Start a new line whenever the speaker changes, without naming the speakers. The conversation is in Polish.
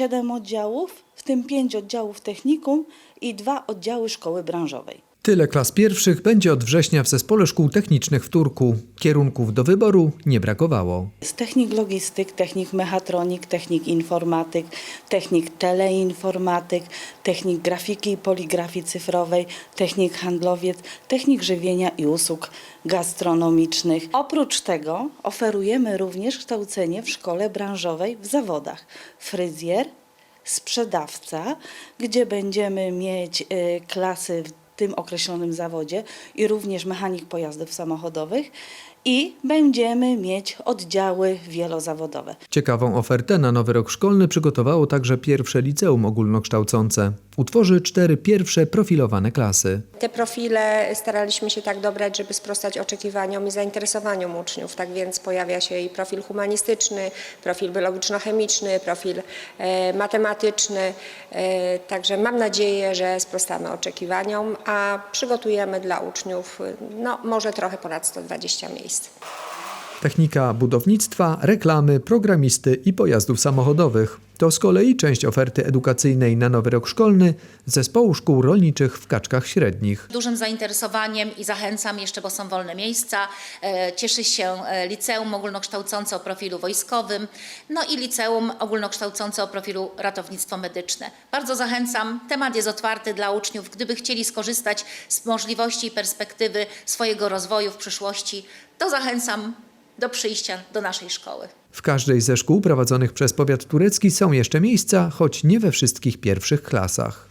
7 oddziałów, w tym 5 oddziałów technikum i dwa oddziały szkoły branżowej.
Tyle klas pierwszych będzie od września w Zespole Szkół Technicznych w Turku. Kierunków do wyboru nie brakowało.
Z technik logistyk, technik mechatronik, technik informatyk, technik teleinformatyk, technik grafiki i poligrafii cyfrowej, technik handlowiec, technik żywienia i usług gastronomicznych. Oprócz tego oferujemy również kształcenie w szkole branżowej w zawodach fryzjer, sprzedawca, gdzie będziemy mieć y, klasy tym określonym zawodzie i również mechanik pojazdów samochodowych i będziemy mieć oddziały wielozawodowe.
Ciekawą ofertę na nowy rok szkolny przygotowało także pierwsze liceum ogólnokształcące. Utworzy cztery pierwsze profilowane klasy.
Te profile staraliśmy się tak dobrać, żeby sprostać oczekiwaniom i zainteresowaniom uczniów. Tak więc pojawia się i profil humanistyczny, profil biologiczno-chemiczny, profil e, matematyczny. E, także mam nadzieję, że sprostamy oczekiwaniom, a przygotujemy dla uczniów e, no, może trochę ponad 120 miejsc. birlikteyiz.
Technika budownictwa, reklamy, programisty i pojazdów samochodowych. To z kolei część oferty edukacyjnej na nowy rok szkolny Zespołu Szkół Rolniczych w Kaczkach Średnich.
dużym zainteresowaniem i zachęcam jeszcze, bo są wolne miejsca. E, Cieszy się e, liceum ogólnokształcące o profilu wojskowym, no i liceum ogólnokształcące o profilu ratownictwo medyczne. Bardzo zachęcam, temat jest otwarty dla uczniów, gdyby chcieli skorzystać z możliwości i perspektywy swojego rozwoju w przyszłości, to zachęcam do przyjścia do naszej szkoły.
W każdej ze szkół prowadzonych przez powiat turecki są jeszcze miejsca, choć nie we wszystkich pierwszych klasach.